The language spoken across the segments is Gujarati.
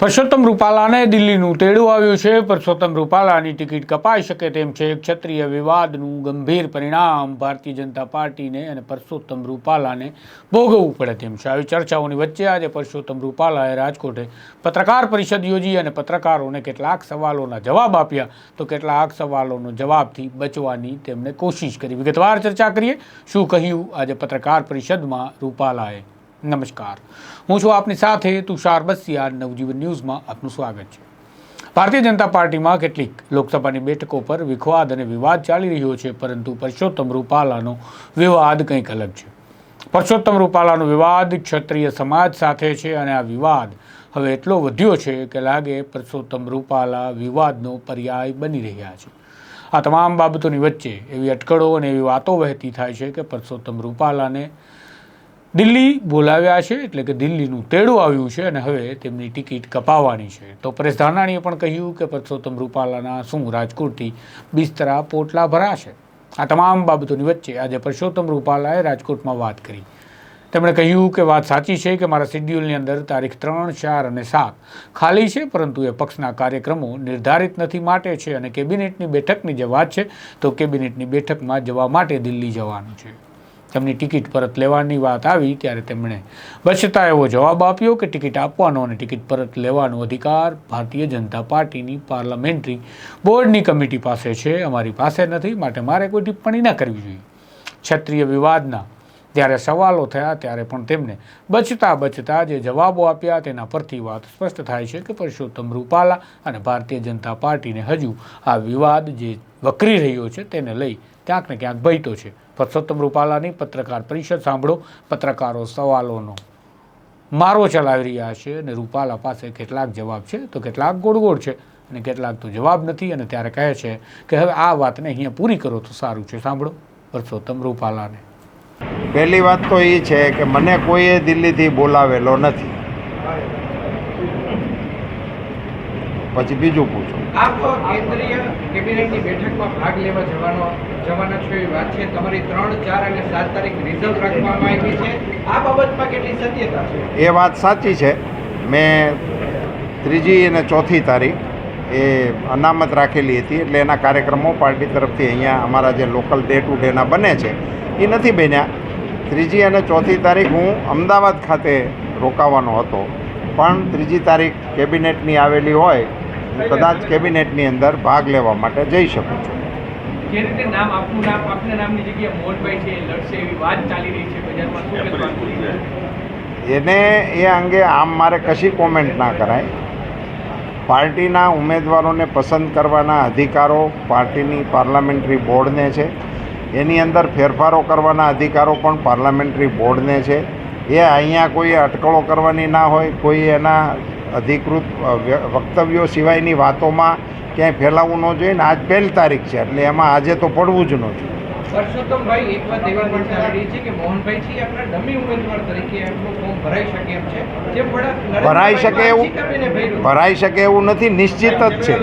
પરસોત્તમ રૂપાલાને દિલ્હીનું તેડું આવ્યું છે. પરસોત્તમ રૂપાલાની ટિકિટ કપાઈ શકે તેમ છે. ક્ષત્રિય વિવાદનું ગંભીર પરિણામ ભારતીય જનતા પાર્ટીને અને પરસોત્તમ રૂપાલાને ભોગવવું પડે તેમ છે. આવી ચર્ચાઓની વચ્ચે આજે પરસોત્તમ રૂપાલાએ રાજકોટે પત્રકાર પરિષદ યોજી અને પત્રકારોને કેટલાક સવાલોના જવાબ આપ્યા. તો કેટલાક સવાલોનો જવાબથી બચવાની તેમણે કોશિશ કરી. વિગતવાર ચર્ચા કરીએ. શું કહ્યું આજે પત્રકાર પરિષદમાં રૂપાલાએ? નમસ્કાર. હું છું આપની સાથે તુષાર બસિયા નવજીવન ન્યૂઝમાં આપનું સ્વાગત છે. ભારતીય જનતા પાર્ટીમાં કેટલીક લોકસભાની બેઠકો પર વિખવાદ અને વિવાદ ચાલી રહ્યો છે, પરંતુ પરસોત્તમ રૂપાલાનો વિવાદ કંઈક અલગ છે. પરસોત્તમ રૂપાલાનો વિવાદ ક્ષત્રિય સમાજ સાથે છે અને આ વિવાદ હવે એટલો વધ્યો છે કે લાગે પરસોત્તમ રૂપાલા વિવાદનો પર્યાય બની રહ્યા છે. આ તમામ બાબતોની વચ્ચે એવી અટકળો અને એવી વાતો વહેતી થાય છે કે પરસોત્તમ રૂપાલાને દિલ્હી બોલાવ્યા છે, એટલે કે દિલ્હીનું તેડું આવ્યું છે અને હવે તેમની ટિકિટ કપાવવાની છે. તો પરેશ ધાનાણીએ પણ કહ્યું કે પરસોત્તમ રૂપાલાના શું રાજકોટથી બિસ્તરા પોટલા ભરાશે? આ તમામ બાબતોની વચ્ચે આજે પરસોત્તમ રૂપાલાએ રાજકોટમાં વાત કરી. તેમણે કહ્યું કે વાત સાચી છે કે મારા શેડ્યુલની અંદર તારીખ ત્રણ, ચાર અને સાત ખાલી છે, પરંતુ એ પક્ષના કાર્યક્રમો નિર્ધારિત નથી માટે છે અને કેબિનેટની બેઠકની જે વાત છે, તો કેબિનેટની બેઠકમાં જવા માટે દિલ્હી જવાનું છે. તેમની ટિકિટ પરત લેવાની વાત આવી ત્યારે તેમણે બચતા એવો જવાબ આપ્યો કે ટિકિટ આપવાનો અને ટિકિટ પરત લેવાનો અધિકાર ભારતીય જનતા પાર્ટીની પાર્લામેન્ટરી બોર્ડની કમિટી પાસે છે. અમારી પાસે નથી, માટે મારે કોઈ ટિપ્પણી ન કરવી જોઈએ. ક્ષત્રિય વિવાદના જ્યારે સવાલો થયા, ત્યારે પણ તેમને બચતા બચતા જે જવાબો આપ્યા, તેના પરથી વાત સ્પષ્ટ થાય છે કે પરસોત્તમ રૂપાલા અને ભારતીય જનતા પાર્ટીને હજુ આ વિવાદ જે વકરી રહ્યો છે તેને લઈ ક્યાંક ને ક્યાંક ભયતો છે. પરસોત્તમ રૂપાલાની પત્રકાર પરિષદ સાંભળો. પત્રકારો સવાલોનો મારો ચલાવી રહ્યા છે અને રૂપાલા પાસે કેટલાક જવાબ છે તો કેટલાક ગોળ ગોળ છે અને કેટલાક તો જવાબ નથી અને ત્યારે કહે છે કે હવે આ વાતને અહીંયા પૂરી કરો તો સારું છે. સાંભળો. પરસોત્તમ રૂપાલાને પહેલી વાત તો એ છે કે મને કોઈએ દિલ્હીથી બોલાવેલો નથી. પછી બીજું પૂછો. આપ કેન્દ્રીય કેબિનેટની બેઠકમાં ભાગ લેવા જવાનો જવાના છો એવી વાત છે. તમારી ત્રણ ચાર અને સાત તારીખ રિઝલ્ટ રાખવામાં આવી છે. આ બાબતમાં કેટલી સત્યતા છે? એ વાત સાચી છે. મેં ત્રીજી અને ચોથી તારીખ એ અનામત રાખેલી હતી એટલે એના કાર્યક્રમો પાર્ટી તરફથી અહીંયા અમારા જે લોકલ ડે ટુ ડેના બને છે એ નથી બન્યા. ત્રીજી અને ચોથી તારીખ હું અમદાવાદ ખાતે રોકાવાનો હતો. પણ ત્રીજી તારીખ કેબિનેટની આવેલી હોય હું કદાચ કેબિનેટની અંદર ભાગ લેવા માટે જઈ શકું છું. જે રીતે નામ આપનું નામ આપના નામની જગ્યાએ મોહનભાઈ છે લડશે એવી વાત ચાલી રહી છે બજારમાં. શું એને એ અંગે આમ મારે કશી કોમેન્ટ ના કરાય. પાર્ટીના ઉમેદવારોને પસંદ કરવાના અધિકારો પાર્ટીની પાર્લામેન્ટરી બોર્ડને છે. એની અંદર ફેરફારો કરવાના અધિકારો પણ પાર્લામેન્ટરી બોર્ડને છે. એ અહીંયા કોઈ અટકળો કરવાની ના હોય, કોઈ એના અધિકૃત વક્તવ્યો સિવાયની વાતોમાં ક્યાંય ફેલાવવું ન જોઈએ ને આજ પહેલી તારીખ છે, એટલે એમાં આજે તો પડવું જ ન જોઈએ. પરસોત્તમભાઈ એક વાત એવી પણ સાંભળી છે કે મોહનભાઈ છે આપણા ડમી ઉમેદવાર તરીકે એમનું ફોર્મ ભરાઈ શકે એમ છે. જે વડા ભરાઈ શકે એવું ભરાઈ શકે એવું નથી નિશ્ચિત જ છે.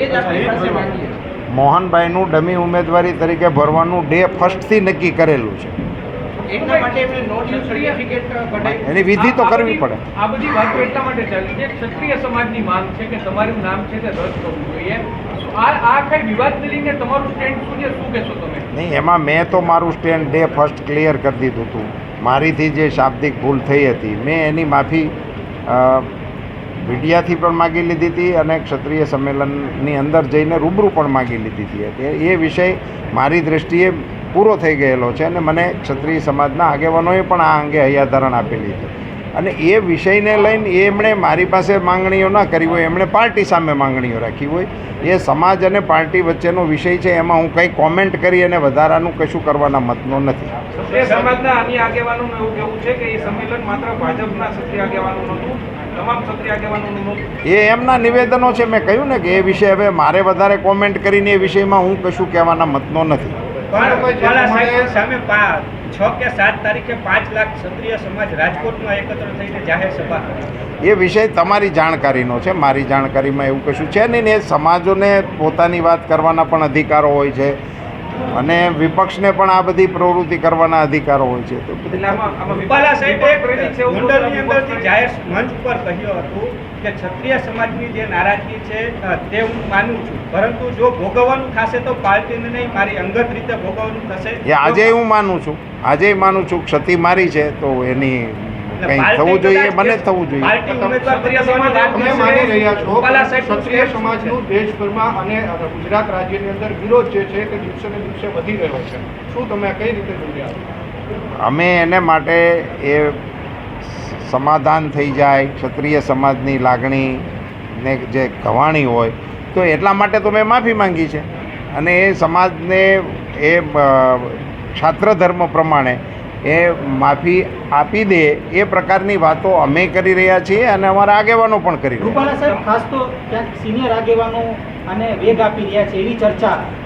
એ જ આપણી પાસે માંગીએ મોહનભાઈનું ડમી ઉમેદવારી તરીકે ભરવાનું ડે ફર્સ્ટથી નક્કી કરેલું છે. એટલા માટે એમને નોટ સર્ટિફિકેટ કઢાવી એની વિધિ તો કરવી પડે. આ બધી વાતો એટલા માટે ચાલી છે ક્ષત્રિય સમાજની માંગ છે કે તમારું નામ છે તે રદ કરવું જોઈએ. આ આ કઈ વિવાદને લઈને તમારું સ્ટેન્ડ શું છે? શું કહેશો તમે? નહીં એમાં મેં તો મારું સ્ટેન્ડ ડે ફર્સ્ટ ક્લિયર કરી દીધું હતું. મારીથી જે શાબ્દિક ભૂલ થઈ હતી મેં એની માફી મીડિયાથી પણ માગી લીધી હતી અને ક્ષત્રિય સંમેલનની અંદર જઈને રૂબરૂ પણ માગી લીધી હતી. એ વિષય મારી દૃષ્ટિએ પૂરો થઈ ગયેલો છે અને મને ક્ષત્રિય સમાજના આગેવાનોએ પણ આ અંગે હૈયાધારણ આપેલી છે અને એ વિષયને લઈને એ એમણે મારી પાસે માંગણીઓ ના કરી હોય એમણે પાર્ટી સામે માંગણીઓ રાખી હોય. એ સમાજ અને પાર્ટી વચ્ચેનો વિષય છે એમાં હું કંઈ કોમેન્ટ કરી અને વધારાનું કશું કરવાના મતનો નથી. સમાજના અન્ય આગેવાનોનું એવું કહેવું છે કે એ સંમેલન માત્ર ભાજપના ક્ષત્રિય આગેવાનોનું એ એમના નિવેદનો છે મેં કહ્યું ને કે એ વિષય હવે મારે વધારે કોમેન્ટ કરીને એ વિષયમાં હું કશું કહેવાના મતનો નથી. પણ સામે છ કે સાત તારીખે પાંચ લાખ ક્ષત્રિય સમાજ રાજકોટમાં એકત્ર થઈને જાહેર સભા એ વિષય તમારી જાણકારીનો છે. મારી જાણકારીમાં એવું કશું છે નહીં ને એ સમાજોને પોતાની વાત કરવાના પણ અધિકારો હોય છે. અને વિપક્ષને પણ આ બધી પ્રવૃત્તિ કરવાના અધિકારો હોય છે. જાહેર મંચ ઉપર કહ્યું હતું કે ક્ષત્રિય સમાજની જે નારાજગી છે તે હું માનું છું. પરંતુ જો ભોગવવાનું થશે તો પાર્ટીને નહીં મારી અંગત રીતે ભોગવવાનું થશે. એ આજે હું માનું છું. આજે માનું છું ક્ષતિ મારી છે તો એની કંઈ થવું જોઈએ મને જ થવું જોઈએ. ક્ષત્રિય સમાજ વાત તમે માની રહ્યા છો ક્ષત્રિય? સમાજનું દેશભરમાં અને ગુજરાત રાજ્યની અંદર વિરોધ જે છે તે દિવસે ને દિવસે વધી રહ્યો છે. શું તમે કઈ રીતે જોઈ રહ્યા અમે એને માટે એ સમાધાન થઈ જાય ક્ષત્રિય સમાજની લાગણી ને જે કવાણી હોય તો એટલા માટે તો મેં માફી માંગી છે. અને એ સમાજને એ ક્ષાત્ર ધર્મ પ્રમાણે એ માફી આપી દે એ પ્રકારની વાતો અમે કરી રહ્યા છીએ અને અમારા આગેવાનો પણ કરી રહ્યા સાહેબ, ખાસ તો સિનિયર આગેવાનો અને વેગ આપી રહ્યા છે એવી ચર્ચા છે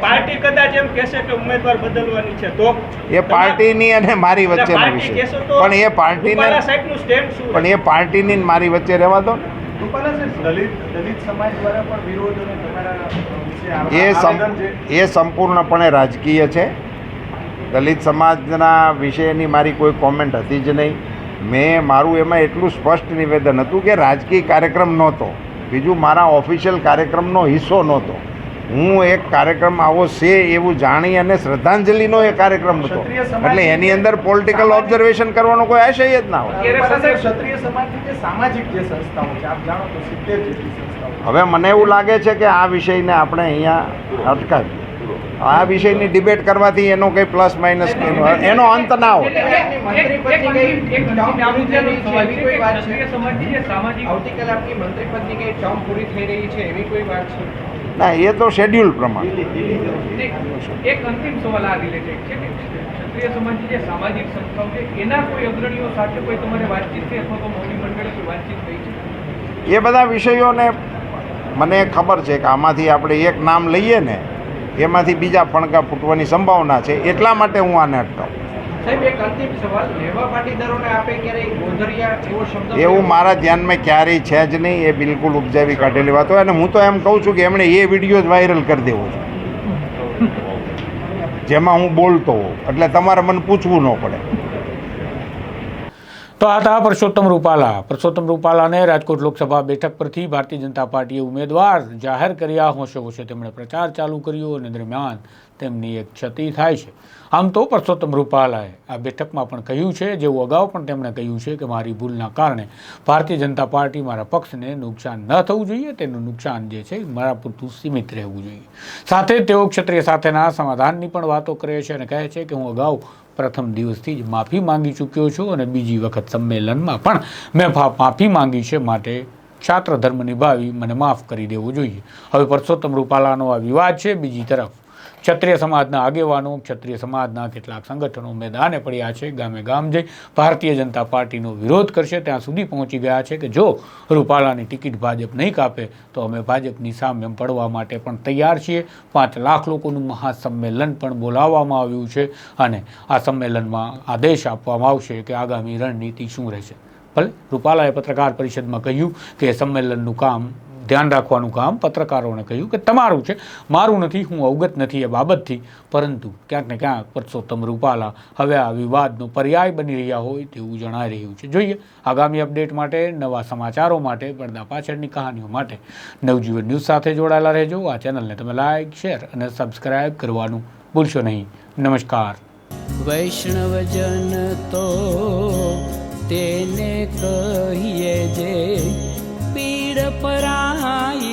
પાર્ટી કદાચ એમ કહેશે કે ઉમેદવાર બદલવાની છે તો? એ પાર્ટીની અને મારી વચ્ચેનો વિષય પણ એ પાર્ટીને પણ એ પાર્ટીની મારી વચ્ચે રહેવા દો. એ એ સંપૂર્ણપણે રાજકીય છે. દલિત સમાજના વિષયની મારી કોઈ કોમેન્ટ હતી જ નહીં. મેં મારું એમાં એટલું સ્પષ્ટ નિવેદન હતું કે રાજકીય કાર્યક્રમ નહોતો. બીજું મારા ઓફિશિયલ કાર્યક્રમનો હિસ્સો નહોતો. હું એક કાર્યક્રમ આવો છે એવું જાણી અને શ્રદ્ધાંજલિનો એ કાર્યક્રમ હતો એટલે એની અંદર પોલિટિકલ ઓબ્ઝર્વેશન કરવાનો કોઈ આશય જ ના હોય હવે મને એવું લાગે છે કે આ વિષયને આપણે અહીંયા અટકાવીએ આ વિષયની ડિબેટ કરવાથી એનો કંઈ પ્લસ માઇનસ એનો અંત ના હોય ના એ તો શેડ્યુલ પ્રમાણે. એક અંતિમ સવાલ આ રિલેટેડ છે કે ક્ષત્રિય સમાજની જે સામાજિક સંસ્થાઓ છે એના કોઈ અગ્રણીઓ સાથે કોઈ તમારે વાતચીત થઈ અથવા તો મોવડી મંડળે કોઈ વાતચીત થઈ છે? એ બધા વિષયોને મને ખબર છે કે આમાંથી આપણે એક નામ લઈએ ને એમાંથી બીજા ફણકા ફૂટવાની સંભાવના છે. એટલા માટે હું આને અટકાવું. એવો શબ્દ એવું મારા ધ્યાનમાં ક્યારેય છે જ નહીં. એ બિલકુલ ઉપજાવી કાઢેલી વાત હોય અને હું તો એમ કહું છું કે એમણે એ વીડિયો જ વાયરલ કરી દેવો છે. જેમાં હું બોલતો હોઉં. એટલે તમારે મને પૂછવું ન પડે. તો આ હતા પરસોત્તમ રૂપાલા. પરસોત્તમ રૂપાલાને રાજકોટ લોકસભા બેઠક પરથી ભારતીય જનતા પાર્ટીએ ઉમેદવાર જાહેર કર્યા. હોશે હોશે તેમણે પ્રચાર ચાલુ કર્યો અને દરમિયાન તેમની એક ક્ષતિ થાય છે. આમ તો પરસોત્તમ રૂપાલાએ આ બેઠકમાં પણ કહ્યું છે, જેવું અગાઉ પણ તેમણે કહ્યું છે કે મારી ભૂલના કારણે ભારતીય જનતા પાર્ટી મારા પક્ષને નુકસાન ન થવું જોઈએ. તેનું નુકસાન જે છે મારા પૂરતું સીમિત રહેવું જોઈએ. સાથે તેઓ ક્ષત્રિય સાથેના સમાધાનની પણ વાતો કરે છે અને કહે છે કે હું અગાઉ પ્રથમ દિવસથી જ માફી માંગી ચૂક્યો છું અને બીજી વખત સંમેલનમાં પણ મેં માફી માંગી છે માટે છાત્ર ધર્મ નિભાવી મને માફ કરી દેવો જોઈએ. હવે પરસોત્તમ રૂપાલાનો આ વિવાદ છે બીજી તરફ. ક્ષત્રિય સમાજના આગેવાનો, ક્ષત્રિય સમાજના કેટલાક સંગઠનો મેદાને પડ્યા છે, ગામે ગામ જઈ ભારતીય જનતા પાર્ટીનો વિરોધ કરશે. ત્યાં સુધી પહોંચી ગયા છે કે જો રૂપાલાની ટિકિટ ભાજપ નહીં કાપે, તો અમે ભાજપની સામે પડવા માટે પણ તૈયાર છીએ. પાંચ લાખ લોકોનું મહાસંમેલન પણ બોલાવવામાં આવ્યું છે અને આ સંમેલનમાં આદેશ આપવામાં આવશે કે આગામી રણનીતિ શું રહેશે. ભલે રૂપાલાએ પત્રકાર પરિષદમાં કહ્યું કે સંમેલનનું કામ ધ્યાન રાખવાનું કામ પત્રકારોને કહ્યું કે તમારું છે, મારું નથી, હું અવગત નથી એ બાબતથી. પરંતુ ક્યાંક ને ક્યાંક પરસોત્તમ રૂપાલા હવે આ વિવાદનો પર્યાય બની રહ્યા હોય તેવું જણાઈ રહ્યું છે. જોઈએ, આગામી અપડેટ માટે, નવા સમાચારો માટે, પડદા પાછળની કહાનીઓ માટે નવજીવન ન્યૂઝ સાથે જોડાયેલા રહેજો. આ ચેનલને તમે લાઇક શેર અને સબસ્ક્રાઇબ કરવાનું ભૂલશો નહીં. નમસ્કાર. વૈષ્ણવજન તો તેને કહીએ જે જાના